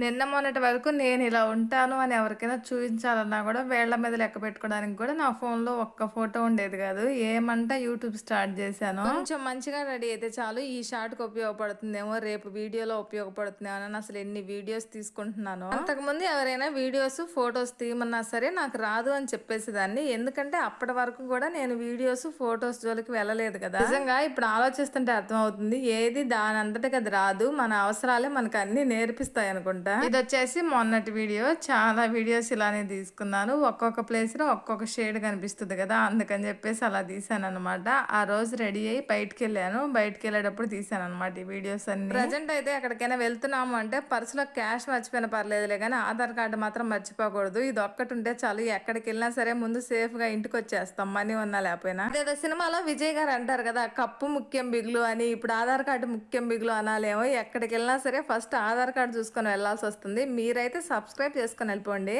నిన్న మొన్నటి వరకు నేను ఇలా ఉంటాను అని ఎవరికైనా చూపించాలన్నా కూడా వేళ్ళ మీద లెక్క పెట్టుకోవడానికి కూడా నా ఫోన్లో ఒక్క ఫోటో ఉండేది కాదు. ఏమంటా యూట్యూబ్ స్టార్ట్ చేశాను. కొంచెం మంచిగా రెడీ అయితే చాలు. ఈ షార్ట్కి ఉపయోగపడుతుందేమో రేపు వీడియోలో ఉపయోగపడుతుందేమో అని అసలు ఎన్ని వీడియోస్ తీసుకుంటున్నాను. అంతకుముందు ఎవరైనా వీడియోస్ ఫొటోస్ తీయమన్నా సరే నాకు రాదు అని చెప్పేసేదాన్ని. ఎందుకంటే అప్పటి వరకు కూడా నేను వీడియోస్ ఫొటోస్ జోలికి వెళ్ళలేదు కదా. నిజంగా ఇప్పుడు ఆలోచిస్తుంటే అర్థమవుతుంది. ఏది దాని అంతటికి అది రాదు. మన అవసరాలే మనకు అన్ని నేర్పిస్తాయి అనుకుంటా ఇది వచ్చేసి మొన్నటి వీడియో. చాలా వీడియోస్ ఇలానే తీసుకున్నాను. ఒక్కొక్క ప్లేస్లో ఒక్కొక్క షేడ్ కనిపిస్తుంది కదా అందుకని చెప్పేసి అలా తీసాను అనమాట ఆ రోజు రెడీ అయ్యి బయటకు వెళ్ళాను బయటకు వెళ్ళేటప్పుడు తీసాను అనమాట ఈ వీడియోస్ అన్ని. ప్రజెంట్ అయితే ఎక్కడికైనా వెళ్తున్నాము అంటే పర్సులో క్యాష్ మర్చిపోయిన పర్లేదులే కానీ ఆధార్ కార్డు మాత్రం మర్చిపోకూడదు. ఇది ఒక్కటి ఉంటే చాలు. ఎక్కడికి వెళ్ళినా సరే ముందు సేఫ్గా ఇంటికి వచ్చేస్తాం. మనీ ఉన్నా లేకపోయినా. అదేదో సినిమాలో విజయ్ గారు అంటారు కదా కప్పు ముఖ్యం బిగులు అని. ఇప్పుడు ఆధార్ కార్డు ముఖ్యం బిగులు అనాలేమో. ఎక్కడికి వెళ్ళినా సరే ఫస్ట్ ఆధార్ కార్డు చూసుకొని చూడాల్సి వస్తుంది మీరైతే సబ్స్క్రైబ్ చేసుకొని వెళ్ళిపోండి.